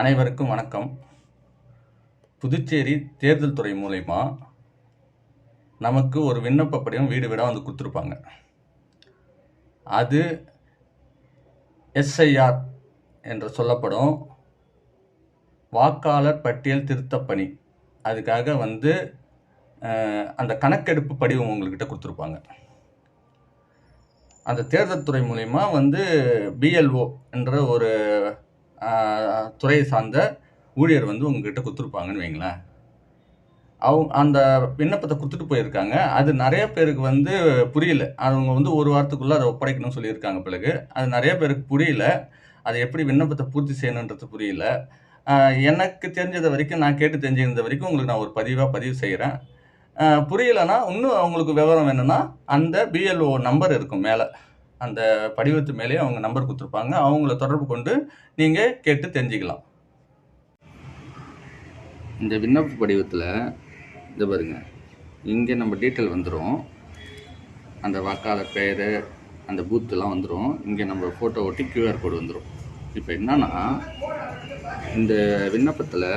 அனைவருக்கும் வணக்கம். புதுச்சேரி தேர்தல் துறை மூலயமா நமக்கு ஒரு விண்ணப்ப படிவம் வீடு வீடாக வந்து கொடுத்துருப்பாங்க. அது எஸ்ஐஆர் என்று சொல்லப்படும் வாக்காளர் பட்டியல் திருத்தப்பணி அதுக்காக வந்து அந்த கணக்கெடுப்பு படிவம் உங்கள்கிட்ட கொடுத்துருப்பாங்க. அந்த தேர்தல் துறை மூலயமா வந்து பிஎல்ஓ என்ற ஒரு துறையை சார்ந்த ஊழியர் வந்து உங்ககிட்ட கொடுத்துருப்பாங்கன்னு வைங்களேன். அவங்க அந்த விண்ணப்பத்தை கொடுத்துட்டு போயிருக்காங்க. அது நிறைய பேருக்கு வந்து புரியல. அவங்க வந்து ஒரு வாரத்துக்குள்ளே அதை ஒப்படைக்கணும்னு சொல்லியிருக்காங்க பிறகு. அது நிறைய பேருக்கு புரியல. அதை எப்படி விண்ணப்பத்தை பூர்த்தி செய்யணுன்றது புரியல. எனக்கு தெரிஞ்சது வரைக்கும் நான் கேட்டு தெரிஞ்சிருந்த வரைக்கும் உங்களுக்கு நான் ஒரு பதிவாக பதிவு செய்கிறேன் புரியலைன்னா இன்னும் அவங்களுக்கு விவரம் வேணும்னா அந்த பிஎல்ஓ நம்பர் இருக்கும் மேலே. அந்த படிவத்து மேலேயே அவங்க நம்பர் கொடுத்துருப்பாங்க. அவங்கள தொடர்பு கொண்டு நீங்கள் கேட்டு தெரிஞ்சுக்கலாம். இந்த விண்ணப்ப படிவத்தில் இதை பாருங்க. இங்கே நம்ம டீட்டெயில் வந்துடும் அந்த வாக்காளர் பெயர் அந்த பூத்துலாம் வந்துடும் இங்கே நம்ம ஃபோட்டோ ஒட்டி கியூஆர் கோடு வந்துடும் இப்போ என்னன்னா இந்த விண்ணப்பத்தில்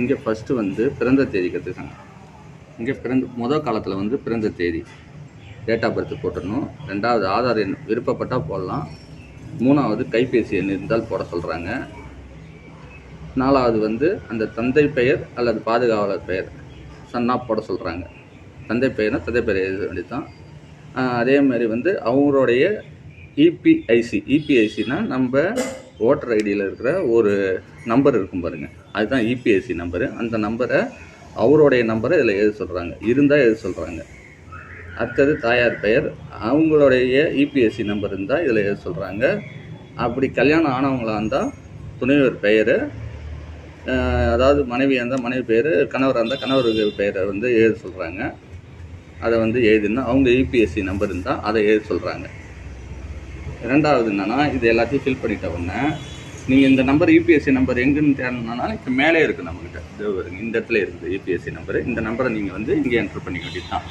இங்கே ஃபஸ்ட்டு வந்து பிறந்த தேதி கற்றுக்காங்க இங்கே பிறந்த முதல் காலத்தில் வந்து பிறந்த தேதி. டேட் ஆஃப் பர்த் போட்டுடணும். ரெண்டாவது ஆதார் எண் விருப்பப்பட்டால் போடலாம். மூணாவது கைபேசி எண் இருந்தால் போட சொல்கிறாங்க நாலாவது வந்து அந்த தந்தை பெயர் அல்லது பாதுகாவலர் பெயர் சன்னா போட சொல்கிறாங்க தந்தை பெயர்னா தந்தை பெயர் எழுத வேண்டியதுதான். தான் அதே மாதிரி வந்து அவங்களுடைய இபிஐசி இபிஐசினா நம்ம ஓட்டர் ஐடியில் இருக்கிற ஒரு நம்பர் இருக்கும் பாருங்கள் அதுதான் இபிஐசி நம்பரு அந்த நம்பரை அவருடைய நம்பரை இதில் எழுத சொல்கிறாங்க இருந்தால் எழுத சொல்கிறாங்க அடுத்தது தாயார் பெயர். அவங்களுடைய இபிஎஸ்சி நம்பர் இருந்தால் இதில் எழுத சொல்கிறாங்க அப்படி கல்யாணம் ஆனவங்களாக இருந்தால் துணைவர் பெயர் அதாவது மனைவியாக இருந்தால் மனைவி பேர் கணவராக இருந்தால் கணவர் பெயரை வந்து எழுத சொல்கிறாங்க அதை வந்து எழுதுனா அவங்க யூபிஎஸ்சி நம்பர் இருந்தால் அதை எழுத சொல்கிறாங்க ரெண்டாவது என்னென்னா இது எல்லாத்தையும் ஃபில் பண்ணிட்ட உடனே நீங்கள் இந்த நம்பர் யூபிஎஸ்சி நம்பர் எங்கேன்னு தேடணும்னா இப்போ மேலே இருக்குது நம்மக்கிட்ட இந்த இடத்துல இருக்குது யூபிஎஸ்சி நம்பர் இந்த நம்பரை நீங்கள் வந்து இங்கே என்ட்ரு பண்ணிக்க வேண்டியது தான்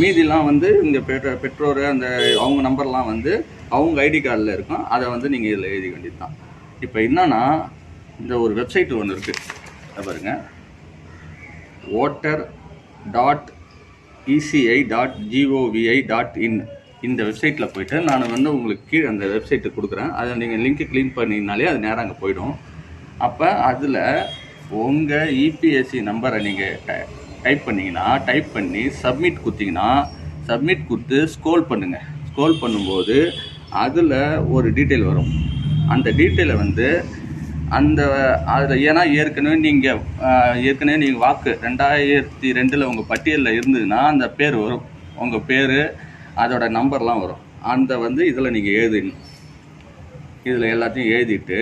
மீதிலாம் வந்து இங்கே பெற்ற பெற்றோர் அந்த அவங்க நம்பர்லாம் வந்து அவங்க ஐடி கார்டில் இருக்கும். அதை வந்து நீங்கள் இதில் எழுதிக்க வேண்டியது தான் இப்போ என்னன்னா இந்த ஒரு வெப்சைட் ஒன்று இருக்குது பாருங்க. Voter dot ECI dot GOVI dot in இந்த வெப்சைட்டில் போயிட்டு நான் வந்து உங்களுக்கு கீழே அந்த வெப்சைட்டு கொடுக்குறேன். அதை நீங்கள் லிங்க்கு க்ளீன் பண்ணிங்கனாலே அது நேரம் அங்கே போயிடும். அப்போ அதில் உங்கள் இபிஎஸ்சி நம்பரை நீங்கள் டைப் பண்ணிங்கன்னா டைப் பண்ணி சப்மிட் கொடுத்தீங்கன்னா சப்மிட் கொடுத்து ஸ்க்ரோல் பண்ணுங்கள் ஸ்க்ரோல் பண்ணும்போது அதில் ஒரு டீட்டெயில் வரும். அந்த டீட்டெயிலை வந்து அந்த அதில் ஏன்னா ஏற்கனவே நீங்கள் ஏற்கனவே நீங்கள் வாக்கு ரெண்டாயிரத்தி ரெண்டில் உங்கள் பட்டியலில் இருந்ததுன்னா அந்த பேர் வரும். உங்கள் பேர் அதோட நம்பர்லாம் வரும். அந்த வந்து இதில் நீங்கள் எழுதிடணும். இதில் எல்லாத்தையும் எழுதிட்டு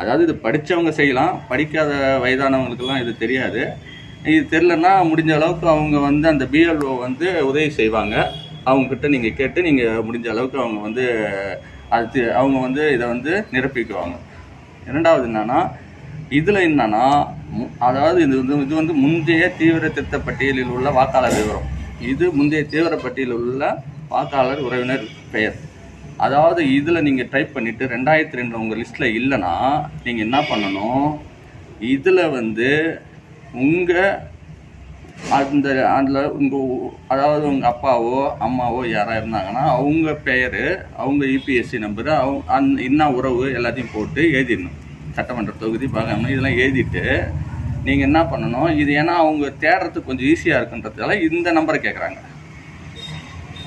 அதாவது இது படித்தவங்க செய்யலாம். படிக்காத வயதானவங்களுக்கெல்லாம் இது தெரியாது. இது தெரிலன்னா முடிஞ்ச அளவுக்கு அவங்க வந்து அந்த பிஎல்ஓ வந்து உதவி செய்வாங்க. அவங்கக்கிட்ட நீங்கள் கேட்டு நீங்கள் முடிஞ்ச அளவுக்கு அவங்க வந்து அது அவங்க வந்து இதை வந்து நிரப்பிக்குவாங்க. இரண்டாவது என்னென்னா இதில் என்னன்னா மு- அதாவது இது வந்து இது வந்து முந்தைய தீவிர திருத்த பட்டியலில் உள்ள வாக்காளர் விவரம். இது முந்தைய தீவிர பட்டியலில் உள்ள வாக்காளர் உறவினர் பெயர். அதாவது இதில் நீங்கள் டைப் பண்ணிவிட்டு ரெண்டாயிரத்தி ரெண்டு உங்கள் லிஸ்ட்டில் இல்லைன்னா நீங்கள் என்ன பண்ணணும்? இதில் வந்து உங்கள் அந்த அதில் உங்கள் அதாவது உங்கள் அப்பாவோ அம்மாவோ யாராக இருந்தாங்கன்னா அவங்க பெயர் அவங்க யூபிஎஸ்சி நம்பரு அவங்க அந் என்ன உறவு எல்லாத்தையும் போட்டு எழுதிடணும். சட்டமன்ற தொகுதி பார்க்கணும் இதெல்லாம் எழுதிட்டு நீங்கள் என்ன பண்ணணும்? இது ஏன்னா அவங்க தேடுறதுக்கு கொஞ்சம் ஈஸியாக இருக்குன்றதால இந்த நம்பரை கேட்குறாங்க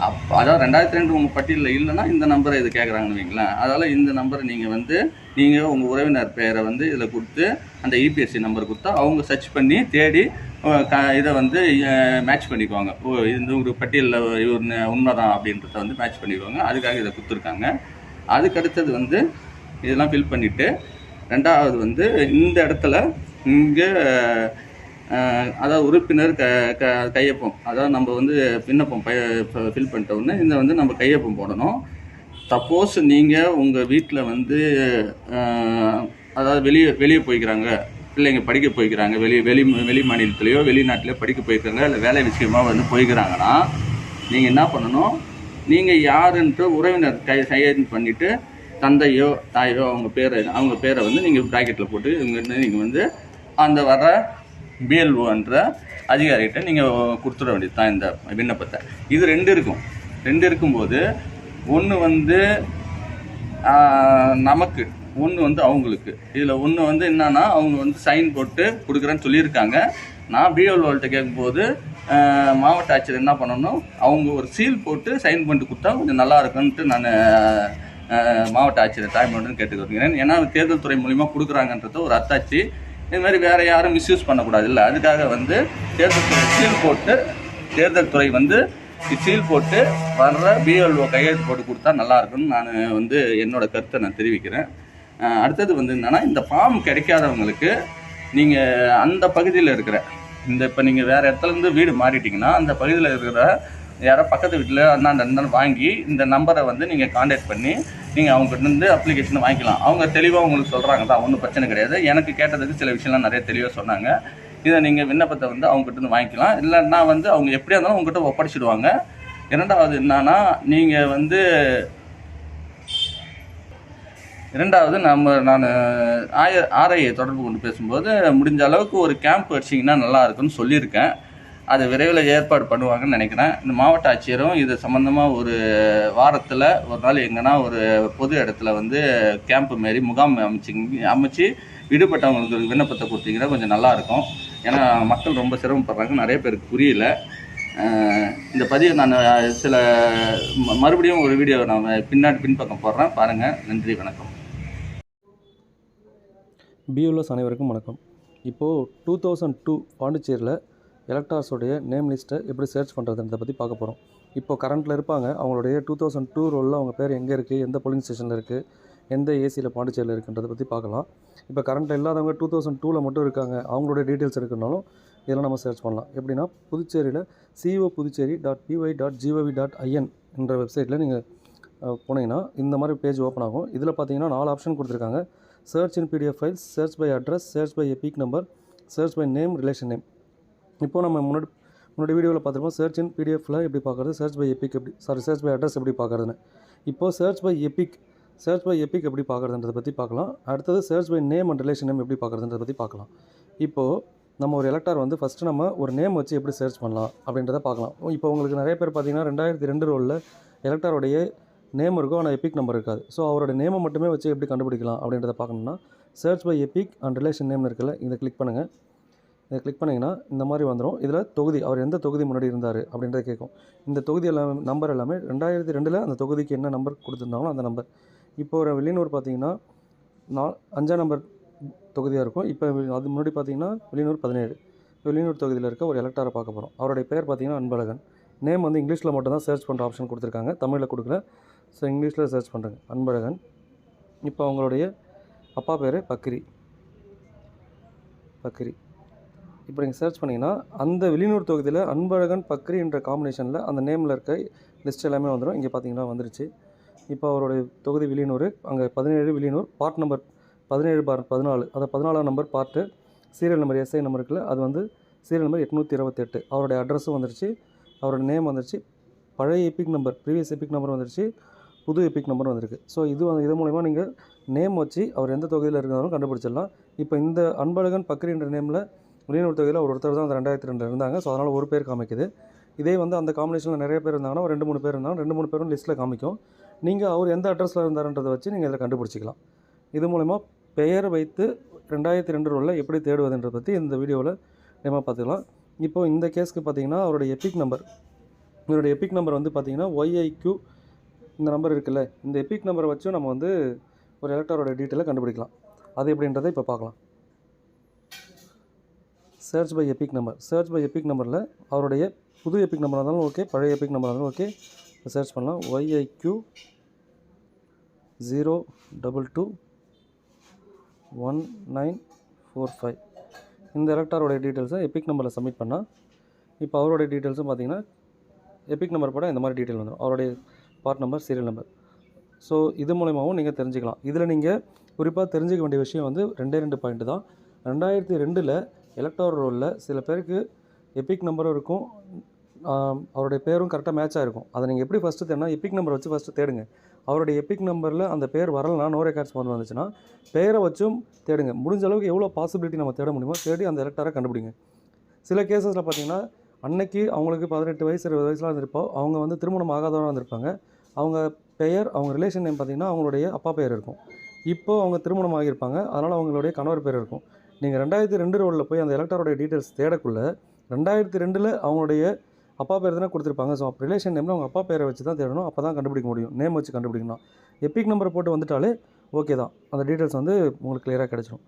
அப்போ அதாவது ரெண்டாயிரத்தி ரெண்டு உங்கள் பட்டியலில் இல்லைன்னா இந்த நம்பரை இது கேட்குறாங்கன்னு வைங்களேன். அதனால் இந்த நம்பரை நீங்கள் வந்து நீங்கள் உங்கள் உறவினர் பெயரை வந்து இதில் கொடுத்து அந்த இபிஎஸ்சி நம்பர் கொடுத்தா அவங்க சர்ச் பண்ணி தேடி க இதை வந்து மேட்ச் பண்ணிக்குவாங்க. ஓ இந்த ஒரு பட்டியலில் இவர் உண்மைதான் அப்படின்றத வந்து மேட்ச் பண்ணிக்குவாங்க. அதுக்காக இதை கொடுத்துருக்காங்க. அதுக்கடுத்தது வந்து இதெல்லாம் ஃபில் பண்ணிவிட்டு ரெண்டாவது வந்து இந்த இடத்துல இங்கே அதாவது உறுப்பினர் க க கையொப்பம். அதாவது நம்ம வந்து விண்ணப்பம் ஃபில் பண்ணிட்ட உடனே இந்த வந்து நம்ம கையொப்பம் போடணும். சப்போஸ் நீங்கள் உங்கள் வீட்டில் வந்து அதாவது வெளியே வெளியே போய்க்கிறாங்க. பிள்ளைங்க படிக்க போய்க்கிறாங்க. வெளி வெளி வெளி மாநிலத்திலையோ வெளிநாட்டிலையோ படிக்க போய்க்கிறாங்க. இல்லை வேலை விஷயமாக வந்து போய்க்கிறாங்கன்னா நீங்கள் என்ன பண்ணணும்? நீங்கள் யாருன்ட்டு உறவினர் கை கையெழுத்து பண்ணிவிட்டு தந்தையோ தாயோ அவங்க பேரை அவங்க பேரை வந்து நீங்கள் ப்ராக்கெட்டில் போட்டு இங்கேருந்து நீங்கள் வந்து அந்த வர பிஎல்ஓன்ற அதிகாரிகிட்ட நீங்கள் கொடுத்துட வேண்டியது தான் இந்த விண்ணப்பத்தை. இது ரெண்டு இருக்கும். ரெண்டு இருக்கும்போது ஒன்று வந்து நமக்கு ஒன்று வந்து அவங்களுக்கு. இதில் ஒன்று வந்து என்னன்னா அவங்க வந்து சைன் போட்டு கொடுக்குறேன்னு சொல்லியிருக்காங்க. நான் பிஎல்ஓல்கிட்ட கேட்கும்போது மாவட்ட ஆட்சியர் என்ன பண்ணணும்? அவங்க ஒரு சீல் போட்டு சைன் பண்ணிட்டு கொடுத்தா கொஞ்சம் நல்லா இருக்குன்ட்டு நான் மாவட்ட ஆட்சியர் தாய்மொழின்னு கேட்டுக்கிறேன். ஏன்னா தேர்தல் துறை மூலிமா கொடுக்குறாங்கன்றது ஒரு அத்தாட்சி இது மாதிரி வேற யாரும் மிஸ்யூஸ் பண்ணக்கூடாது இல்லை அதுக்காக வந்து தேர்தல் துறை சீல் போட்டு தேர்தல் துறை வந்து சீல் போட்டு வர்ற பிஎல்ஓ கையெழுத்து போட்டு கொடுத்தா நல்லா இருக்கும்னு நான் வந்து என்னோட கருத்தை நான் தெரிவிக்கிறேன். அடுத்தது வந்து என்னன்னா இந்த ஃபார்ம் கிடைக்காதவங்களுக்கு நீங்கள் அந்த பகுதியில் இருக்கிற இந்த இப்போ நீங்கள் வேறு இடத்துலேருந்து வீடு மாறிட்டீங்கன்னா அந்த பகுதியில் இருக்கிற யாரோ பக்கத்து வீட்டில் அண்ணாண்ட அண்ணன் வாங்கி இந்த நம்பரை வந்து நீங்கள் காண்டாக்ட் பண்ணி நீங்கள் அவங்ககிட்ட இருந்து அப்ளிகேஷன் வாங்கிக்கலாம். அவங்க தெளிவாக உங்களுக்கு சொல்கிறாங்க தான் ஒன்றும் பிரச்சனை கிடையாது. எனக்கு கேட்டதுக்கு சில விஷயம்லாம் நிறைய தெளிவாக சொன்னாங்க. இதை நீங்கள் விண்ணப்பத்தை வந்து அவங்ககிட்ட இருந்து வாங்கிக்கலாம். இல்லைன்னா வந்து அவங்க எப்படியா இருந்தாலும் உங்ககிட்ட ஒப்படைச்சிடுவாங்க. இரண்டாவது என்னன்னா நீங்கள் வந்து இரண்டாவது நம்ம நான் ஆய ஆர்ஐயை தொடர்பு கொண்டு பேசும்போது முடிஞ்ச அளவுக்கு ஒரு கேம்ப் வச்சிங்கன்னா நல்லா இருக்கும்னு சொல்லியிருக்கேன். அது விரைவில் ஏற்பாடு பண்ணுவாங்கன்னு நினைக்கிறேன். இந்த மாவட்ட ஆட்சியரும் இது சம்மந்தமாக ஒரு வாரத்தில் ஒரு நாள் எங்கன்னா ஒரு பொது இடத்துல வந்து கேம்ப் மாரி முகாம் அமைச்சிங்க அமைச்சு விடுபட்டவங்களுக்கு விண்ணப்பத்தை கொடுத்தீங்கன்னா கொஞ்சம் நல்லாயிருக்கும் ஏன்னா மக்கள் ரொம்ப சிரமப்படுறாங்க. நிறைய பேருக்கு புரியல. இந்த பதிவை நான் சில ம- மறுபடியும் ஒரு வீடியோ நான் பின்னாடி பின்பக்கம் போடுறேன். பாருங்கள் நன்றி வணக்கம். பியூலஸ் அனைவருக்கும் வணக்கம். இப்போது டூ தௌசண்ட் டூ பாண்டிச்சேரியில் எலக்டார்ஸுடைய நேம் லிஸ்ட்டை எப்படி சர்ச் பண்ணுறதுன்றதை பற்றி பார்க்க போகிறோம் இப்போ கரண்ட்டில் இருப்பாங்க. அவங்களுடைய டூ தௌசண்ட் டூ ரோலில் அவங்க பேர் எங்கே இருக்குது எந்த போலிங் ஸ்டேஷனில் இருக்குது எந்த ஏசியில் பாண்டிச்சேரியில் இருக்குன்றதை பற்றி பார்க்கலாம். இப்போ கரண்ட்டில் இல்லாதவங்க டூ தௌசண்ட் டூவில் மட்டும் இருக்காங்க. அவங்களுடைய டீட்டெயில்ஸ் இருக்குனாலும் இதெல்லாம் நம்ம சர்ச் பண்ணலாம். எப்படின்னா புதுச்சேரியில் CEO Puducherry dot PY dot GOV dot IN என்ற வெப்சைட்டில் நீங்கள் போனீங்கன்னா இந்த மாதிரி பேஜ் ஓப்பன் ஆகும். இதில் பார்த்தீங்கன்னா நாலு ஆப்ஷன் கொடுத்துருக்காங்க. Search in PDF files search by address search by EPIC number search by name relation name இப்போ நம்ம முன்னாடி முன்னாடி வீடியோவில் பார்த்துருப்போம் சர்ச் இன் பிடிஎஃப்ல எப்படி பார்க்குறது சர்ச் பை எப்பிக் எப்படி சாரி சர்ச் பை அட்ரஸ் எப்படி பார்க்குறதுன்னு. இப்போது search by EPIC search by EPIC எப்படி பார்க்குறதுன்றதை பற்றி பார்க்கலாம். அடுத்தது search by name and relation name எப்படி பார்க்குறதுன்றதை பற்றி பார்க்கலாம். இப்போது நம்ம ஒரு எலக்டார் வந்து ஃபஸ்ட்டு நம்ம ஒரு நேம் வச்சு எப்படி சர்ச் பண்ணலாம் அப்படின்றத பார்க்கலாம். இப்போ உங்களுக்கு நிறைய பேர் பார்த்தீங்கன்னா ரெண்டாயிரத்தி ரெண்டு ரோலில் எலக்டாருடைய நேம் இருக்கும் ஆனால் எப்பிக் நம்பர் இருக்காது. ஸோ அவரோட நேமை மட்டுமே வச்சு எப்படி கண்டுபிடிக்கலாம் அப்படின்றத பார்க்கணும்னா search by EPIC and relation name இருக்குல்ல இதை கிளிக் பண்ணுங்கள் இதை கிளிக் பண்ணிங்கன்னா இந்த மாதிரி வந்துடும் இதில் தொகுதி அவர் எந்த தொகுதி முன்னாடி இருந்தார் அப்படின்றத கேட்கும். இந்த தொகுதி எல்லாமே நம்பர் எல்லாமே ரெண்டாயிரத்தி ரெண்டில் அந்த தொகுதிக்கு என்ன நம்பர் கொடுத்துருந்தாங்களோ அந்த நம்பர் இப்போ ஒரு வெளியூர் பார்த்தீங்கன்னா நா அஞ்சாம் நம்பர் தொகுதியாக இருக்கும். இப்போ அது முன்னாடி பார்த்தீங்கன்னா வெளியூர் பதினேழு. வெளியூர் தொகுதியில் இருக்க ஒரு எலக்டாரை பார்க்க போகிறோம் அவருடைய பேர் பார்த்தீங்கன்னா அன்பழகன். நேம் வந்து இங்கிலீஷில் மட்டும்தான் சர்ச் பண்ணுற ஆப்ஷன் கொடுத்துருக்காங்க. தமிழில் கொடுக்கல. ஸோ இங்கிலீஷில் சர்ச் பண்ணுறேங்க அன்பழகன். இப்போ அவங்களுடைய அப்பா பேர் பக்ரி. பக்ரி. இப்போ நீங்கள் சர்ச் பண்ணிங்கன்னா அந்த வெளியூர் தொகுதியில் அன்பழகன் பக்ரி என்ற காம்பினேஷனில் அந்த நேமில் இருக்க லிஸ்ட் எல்லாமே வந்துடும் இங்கே பார்த்தீங்கன்னா வந்துருச்சு. இப்போ அவருடைய தொகுதி வெளிநூறு அங்கே பதினேழு வில்லியனூர் பார்ட் நம்பர் பதினேழு பார் பதினாலு அதை பதினாலாம் number part serial number SI number இருக்குல்ல அது வந்து சீரியல் நம்பர் எட்நூற்றி இருபத்தெட்டு. அவருடைய அட்ரஸும் வந்துருச்சு. அவரோட நேம் வந்துருச்சு. பழைய EPIC number previous EPIC number வந்துருச்சு. புது எபிக் நம்பர் வந்திருக்கு. ஸோ இது வந்து இது மூலிமா நீங்கள் நேம் வச்சு அவர் எந்த தொகுதியில் இருந்தாலும் கண்டுபிடிச்சிடலாம். இப்போ இந்த அன்பழகன் பக்ரின்ற நேமில் வெளியூர் தொகுதியில் ஒரு ஒருத்தர் தான் அந்த ரெண்டாயிரத்தி ரெண்டு இருந்தாங்க. ஸோ அதனால் ஒரு பேர் காமிக்குது. இதே வந்து அந்த காம்பினேஷனில் நிறைய பேர் இருந்தாங்கன்னா ஒரு ரெண்டு மூணு பேர் இருந்தாலும் ரெண்டு மூணு பேரும் லிஸ்ட்டில் காமிக்கும். நீங்கள் அவர் எந்த அட்ரஸில் இருந்தாருன்றதை வச்சு நீங்கள் இதில் கண்டுபிடிச்சிக்கலாம். இது மூலயமா பெயர் வைத்து ரெண்டாயிரத்தி ரெண்டு ரோலில் எப்படி தேடுவதுன்றதை பற்றி இந்த வீடியோவில் நம்ம பார்த்துக்கலாம். இப்போது இந்த கேஸ்க்கு பார்த்தீங்கன்னா அவருடைய எபிக் நம்பர் இவருடைய எபிக் நம்பர் வந்து பார்த்தீங்கன்னா ஒய்ஐக்யூ இந்த நம்பர் இருக்குல்ல. இந்த எபிக் நம்பரை வச்சும் நம்ம வந்து ஒரு எலக்டரோட டீட்டெயிலை கண்டுபிடிக்கலாம். அது எப்படின்றத இப்போ பார்க்கலாம். Search by EPIC number search by EPIC நம்பரில் அவருடைய புது எபிக் நம்பராக இருந்தாலும் ஓகே பழைய எபிக் நம்பராக இருந்தாலும் ஓகே சர்ச் பண்ணலாம். YIQ zero double two one nine four five இந்த எலக்டாரோடைய டீட்டெயில்ஸை எபிக் நம்பரில் சப்மிட் பண்ணால் இப்போ அவருடைய டீட்டெயில்ஸும் பார்த்தீங்கன்னா எபிக் நம்பர் போட இந்த மாதிரி டீட்டெயில் வந்துடும் அவருடைய part number serial number so இது மூலயமாவும் நீங்கள் தெரிஞ்சுக்கலாம். இதில் நீங்கள் குறிப்பாக தெரிஞ்சுக்க வேண்டிய விஷயம் வந்து ரெண்டே ரெண்டு பாயிண்ட் தான். ரெண்டாயிரத்தி ரெண்டில் எலக்டோர் ரோலில் சில பேருக்கு எபிக் நம்பரும் இருக்கும். அவருடைய பேரும் கரெக்டாக மேட்சாக இருக்கும். அதை நீங்கள் எப்படி ஃபஸ்ட்டு தேடினா எபிக் நம்பர் வச்சு ஃபஸ்ட்டு தேடுங்க. அவருடைய எபிக் நம்பரில் அந்த பேர் வரலனா நோ ரெக்கார்ட்ஸ் வந்து வந்துச்சுன்னா பெயரை வச்சும் தேடுங்க. முடிஞ்ச அளவுக்கு எவ்வளோ பாசிபிலிட்டி நம்ம தேட முடியுமோ தேடி அந்த எலக்டரை கண்டுபிடிங்க. சில கேசஸில் பார்த்தீங்கன்னா அன்னைக்கு அவங்களுக்கு பதினெட்டு வயசு இருபது வயசுலாம் இருந்திருப்போம் அவங்க வந்து திருமணம் ஆகாதவராக இருந்திருப்பாங்க. அவங்க பெயர் அவங்க ரிலேஷன் நேம் பார்த்தீங்கன்னா அவங்களுடைய அப்பா பெயர் இருக்கும். இப்போ அவங்க திருமணம் ஆகியிருப்பாங்க. அதனால் அவங்களுடைய கணவர் பேர் இருக்கும். நீங்கள் ரெண்டாயிரத்தி ரெண்டு ரோலில் போய் அந்த எலக்டரோடைய டீட்டெயில்ஸ் தேடக்குள்ள ரெண்டாயிரத்தி ரெண்டில் அவங்களுடைய அப்பா பேர் தானே கொடுத்துருப்பாங்க. ஸோ ரிலேஷன் நேமில் அவங்க அப்பா பேரை வச்சு தான் தேடணும். அப்போ தான் கண்டுபிடிக்க முடியும். நேம் வச்சு கண்டுபிடிக்கணும். எப்பிக் நம்பர் போட்டு வந்துட்டாலே ஓகே தான். அந்த டீட்டெயில்ஸ் வந்து உங்களுக்கு கிளியராக கிடச்சிரும்.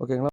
ஓகேங்களா